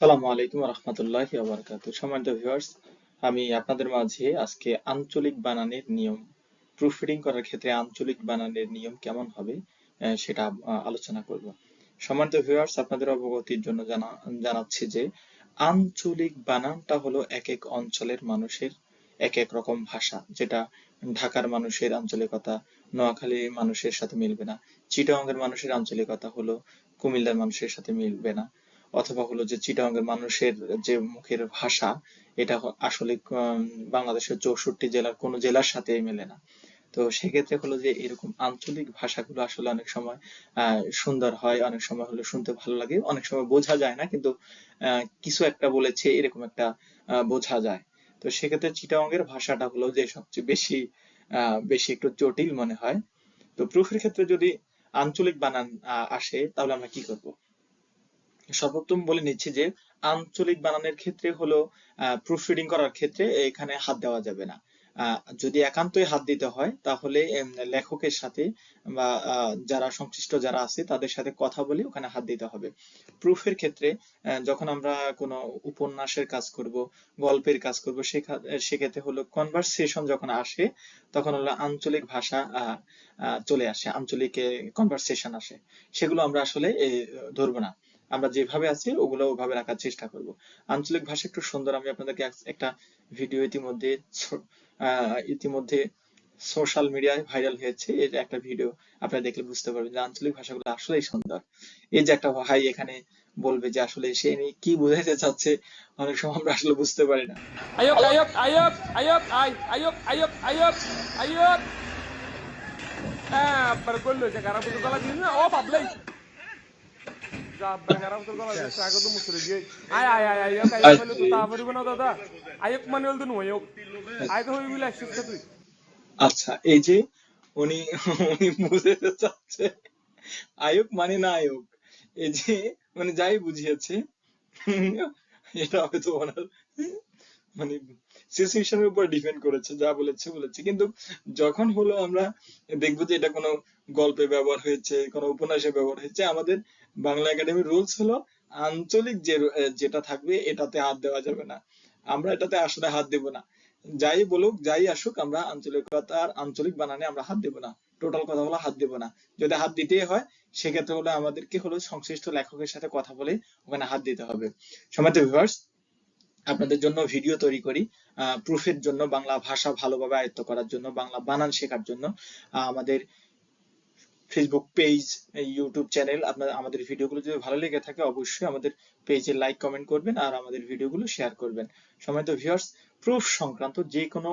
আসসালামু আলাইকুম রহমতুল্লাহি ওবরাকাত সম্মানিত ভিউয়ার্স আমি আপনাদের মাঝে আজকে আঞ্চলিক বানানের নিয়ম প্রুফ রিডিং করার ক্ষেত্রে আঞ্চলিক বানানের নিয়ম কেমন হবে সেটা আলোচনা করব। সম্মানিত ভিউয়ার্স আপনাদের অবগতির জন্য জানা, জানাচ্ছি যে আঞ্চলিক বানানটা হলো এক এক অঞ্চলের মানুষের এক এক রকম ভাষা, যেটা ঢাকার মানুষের আঞ্চলিকতা, নোয়াখালীর মানুষের সাথে মিলবে না চিটাগাংয়ের মানুষের আঞ্চলিকতা হলো কুমিল্লার মানুষের সাথে মিলবে না। অথবা হলো যে চিটাগাংয়ের মানুষের যে মুখের ভাষা, এটা আসলে বাংলাদেশের চৌষট্টি জেলার কোনো জেলার সাথে মেলে না। তো সেক্ষেত্রে হলো যে এরকম আঞ্চলিক ভাষাগুলো আসলে অনেক সময় সুন্দর হয়, অনেক সময় হলো শুনতে ভালো লাগে, অনেক সময় বোঝা যায় না, কিন্তু কিছু একটা বলেছে, এরকম একটা বোঝা যায়। তো সেক্ষেত্রে চিটাগাংয়ের ভাষাটা হলো যে সবচেয়ে বেশি বেশি একটু জটিল মনে হয়। তো প্রুফের ক্ষেত্রে যদি আঞ্চলিক বানান আসে, তাহলে আমরা কি করব? সর্বপ্রথম বলে নিচ্ছি যে, আঞ্চলিক বানানের ক্ষেত্রে হলো প্রুফ রিডিং করার ক্ষেত্রে এখানে হাত দেওয়া যাবে না। যদি একান্তই হাত দিতে হয়, তাহলে লেখকের সাথে বা যারা সংশ্লিষ্ট যারা আছে, তাদের সাথে কথা বলে ওখানে হাত দিতে হবে। প্রুফের ক্ষেত্রে যখন আমরা কোনো উপন্যাসের কাজ করব, গল্পের কাজ করব সেক্ষেত্রে হলো কনভারসেশন যখন আসে, তখন হলো আঞ্চলিক ভাষা চলে আসে, আঞ্চলিক কনভারসেশন আসে। সেগুলো আমরা আসলে ধরবো না। আমরা যেভাবে আছি ওগুলো ওভাবে রাখার চেষ্টা করব। আঞ্চলিক ভাষা একটু সুন্দর আমি আপনাদেরকে একটা ভিডিও ইতিমধ্যে ইতিমধ্যে সোশ্যাল মিডিয়ায় ভাইরাল হয়েছে। যে একটা ভিডিও আপনারা দেখলে বুঝতে পারবেন যে আঞ্চলিক ভাষাগুলো আসলেই সুন্দর। এই যে একটা ভাই এখানে বলবে যে আসলে সে কি বোঝাতে চাচ্ছে অনেক সময় আমরা আসলে বুঝতে পারি না। ayok, ayok, ayok, ay, ayok, ayok, ayok, ayok. Ah, pergolo, sekarang betul kalau di sini, oh public. Sabar, আচ্ছা এই যে উনি উনি বুঝাতে চাচ্ছে আয়ুক মানে না আয়ুক এই যে মানে যাই বুঝিয়েছে এটা হয়তো ওনার মানে সিচুয়েশনের উপর ডিপেন্ড করেছে, যা বলেছে বলেছে। কিন্তু যখন হলো আমরা দেখব যে এটা কোনো গল্পে ব্যবহার হয়েছে, কোনো উপন্যাসে ব্যবহার হয়েছে, আমাদের বাংলা একাডেমির রুলস হলো আঞ্চলিক যে, যেটা থাকবে এটাতে হাত দেওয়া যাবে না। আমরা এটাতে আসলে হাত দেব না। যাই বলুক, যাই আসুক, আমরা আঞ্চলিকতার আঞ্চলিক বানানে আমরা হাত দেব না। টোটাল কথা হলো হাত দেব না। যদি হাত দিতেই হয়, সেক্ষেত্রে হলো আমাদেরকে হলো সংশ্লিষ্ট লেখকের সাথে কথা বলে ওখানে হাত দিতে হবে। সমাজ ভিউয়ার্স আপনাদের জন্য ভিডিও তৈরি করি প্রুফের জন্য, বাংলা ভাষা ভালোভাবে আয়ত্ত করার জন্য, বাংলা বানান শেখার জন্য। আমাদের ফেসবুক পেজ ইউটিউব চ্যানেল আপনার, আমাদের ভিডিওগুলো যদি ভালো লেগে থাকে, অবশ্যই আমাদের পেজে লাইক কমেন্ট করবেন আর আমাদের ভিডিওগুলো শেয়ার করবেন। সম্মানিত ভিউয়ার্স প্রুফ সংক্রান্ত যে কোনো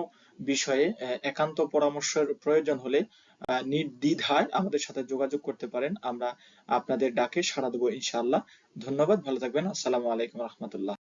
বিষয়ে একান্ত পরামর্শের প্রয়োজন হলে নির্দ্বিধায় আমাদের সাথে যোগাযোগ করতে পারেন। আমরা আপনাদের ডাকে সাড়া দেবো ইনশাআল্লাহ। ধন্যবাদ, ভালো থাকবেন। আসসালামু আলাইকুম রহমতুল্লাহ।